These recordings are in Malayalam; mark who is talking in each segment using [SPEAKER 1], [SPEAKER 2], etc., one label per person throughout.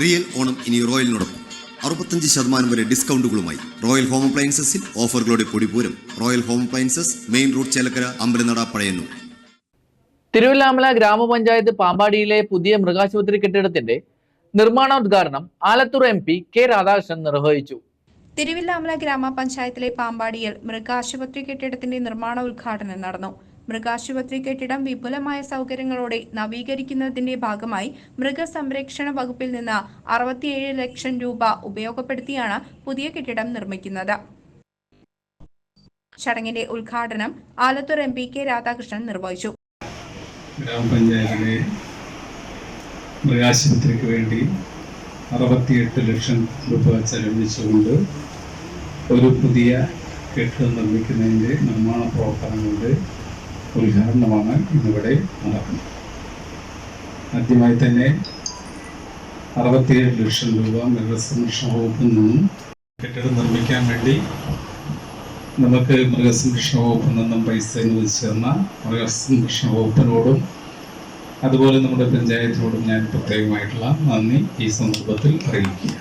[SPEAKER 1] റിയൽ ഓണം ഇനി റോയലിനോടൊപ്പം. അറുപത്തഞ്ച് ശതമാനം വരെ ഡിസ്കൗണ്ടുകളുമായി റോയൽ ഹോം അപ്ലയൻസസിൽ ഓഫറുകളുടെ പൊടിപൂരം. Royal home appliances main road Chelakkara Ambalanada Pazhayannur.
[SPEAKER 2] Thiruvillamala ഗ്രാമപഞ്ചായത്ത് പാമ്പാടിയിലെ പുതിയ മൃഗാശുപത്രി കെട്ടിടത്തിന്റെ നിർമ്മാണോദ്ഘാടനം Alathur M P K Radhakrishnan നിർവഹിച്ചു.
[SPEAKER 3] തിരുവില്ലാമല ഗ്രാമപഞ്ചായത്തിലെ പാമ്പാടിയിൽ മൃഗാശുപത്രി കെട്ടിടത്തിന്റെ നിർമ്മാണ ഉദ്ഘാടനം നടന്നു. മൃഗാശുപത്രി കെട്ടിടം വിപുലമായ സൗകര്യങ്ങളോടെ നവീകരിക്കുന്നതിന്റെ ഭാഗമായി മൃഗസംരക്ഷണ വകുപ്പിൽ നിന്ന് അറുപത്തിയേഴ് ലക്ഷം രൂപ ഉപയോഗപ്പെടുത്തിയാണ് പുതിയ കെട്ടിടം നിർമ്മിക്കുന്നത്. ചടങ്ങിന്റെ ഉദ്ഘാടനം Alathur M P K Radhakrishnan നിർവഹിച്ചു.
[SPEAKER 4] ഗ്രാമപഞ്ചായത്തിലെ മൃഗാശുപത്രിക്ക് വേണ്ടി അറുപത്തിയെട്ട് ലക്ഷം രൂപ ചെലവഴിച്ചുകൊണ്ട് ഒരു പുതിയ കെട്ടിടം നിർമ്മിക്കുന്നതിന്റെ നിർമ്മാണ പ്രവർത്തനങ്ങളുടെ ഉദ്ഘാടനമാണ് ഇന്നിവിടെ നടക്കുന്നത്. ആദ്യമായി തന്നെ അറുപത്തിയേഴ് ലക്ഷം രൂപ മൃഗസംരക്ഷണ വകുപ്പിൽ നിന്നും കെട്ടിടം നിർമ്മിക്കാൻ വേണ്ടി നമുക്ക് മൃഗസംരക്ഷണ വകുപ്പിൽ നിന്നും പൈസ അനുവദിച്ചു തന്ന മൃഗസംരക്ഷണ വകുപ്പിനോടും അതുപോലെ നമ്മുടെ പഞ്ചായത്തിനോടും ഞാൻ പ്രത്യേകമായിട്ടുള്ള നന്ദി ഈ സന്ദർഭത്തിൽ അറിയിക്കുക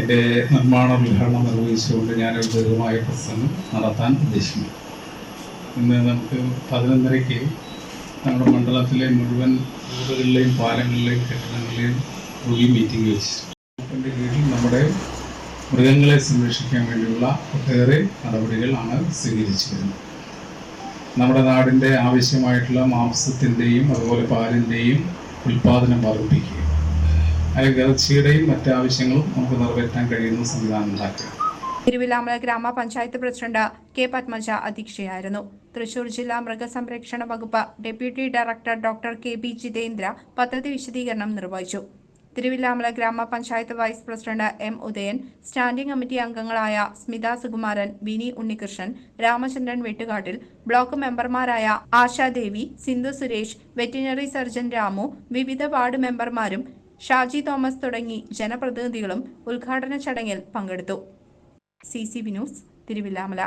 [SPEAKER 4] എന്റെ നിർമ്മാണ ഉദ്ഘാടനം നിർവഹിച്ചുകൊണ്ട് ഞാനൊരു ദീർഘമായ പ്രസംഗം നടത്താൻ ഉദ്ദേശിക്കുന്നു. ഇന്ന് നമുക്ക് പതിനൊന്നരയ്ക്ക് നമ്മുടെ മണ്ഡലത്തിലെ മുഴുവൻ റോഡുകളിലെയും പാലങ്ങളിലെയും കെട്ടിടങ്ങളിലെയും റൂയി മീറ്റിംഗ് വെച്ച് വകുപ്പിന്റെ കീഴിൽ നമ്മുടെ മൃഗങ്ങളെ സംരക്ഷിക്കാൻ വേണ്ടിയുള്ള ഒട്ടേറെ നടപടികളാണ് സ്വീകരിച്ചു വരുന്നത് നമ്മുടെ നാടിന്റെ ആവശ്യമായിട്ടുള്ള മാംസത്തിന്റെയും അതുപോലെ പാലിന്റെയും ഉൽപ്പാദനം വർദ്ധിപ്പിക്കുക അല്ലെങ്കിൽ ഇറച്ചിയുടെയും മറ്റാവശ്യങ്ങളും നമുക്ക് നിറവേറ്റാൻ കഴിയുന്ന സംവിധാനം ഉണ്ടാക്കുക.
[SPEAKER 3] തിരുവില്ലാമല ഗ്രാമപഞ്ചായത്ത് പ്രസിഡന്റ് കെ പത്മജ അധ്യക്ഷയായിരുന്നു. തൃശൂർ ജില്ലാ മൃഗസംരക്ഷണ വകുപ്പ് deputy director doctor K B Jithendra പദ്ധതി വിശദീകരണം നിർവഹിച്ചു. തിരുവില്ലാമല ഗ്രാമപഞ്ചായത്ത് vice president M Udayan standing committee അംഗങ്ങളായ സ്മിത സുകുമാരൻ വിനി ഉണ്ണികൃഷ്ണൻ രാമചന്ദ്രൻ വെട്ടുകാട്ടിൽ ബ്ലോക്ക് മെമ്പർമാരായ ആശാദേവി സിന്ധു സുരേഷ് വെറ്റിനറി സർജൻ രാമു വിവിധ വാർഡ് മെമ്പർമാരും ഷാജി തോമസ് തുടങ്ങി ജനപ്രതിനിധികളും ഉദ്ഘാടന ചടങ്ങിൽ പങ്കെടുത്തു. C C B news Thiruvillamala.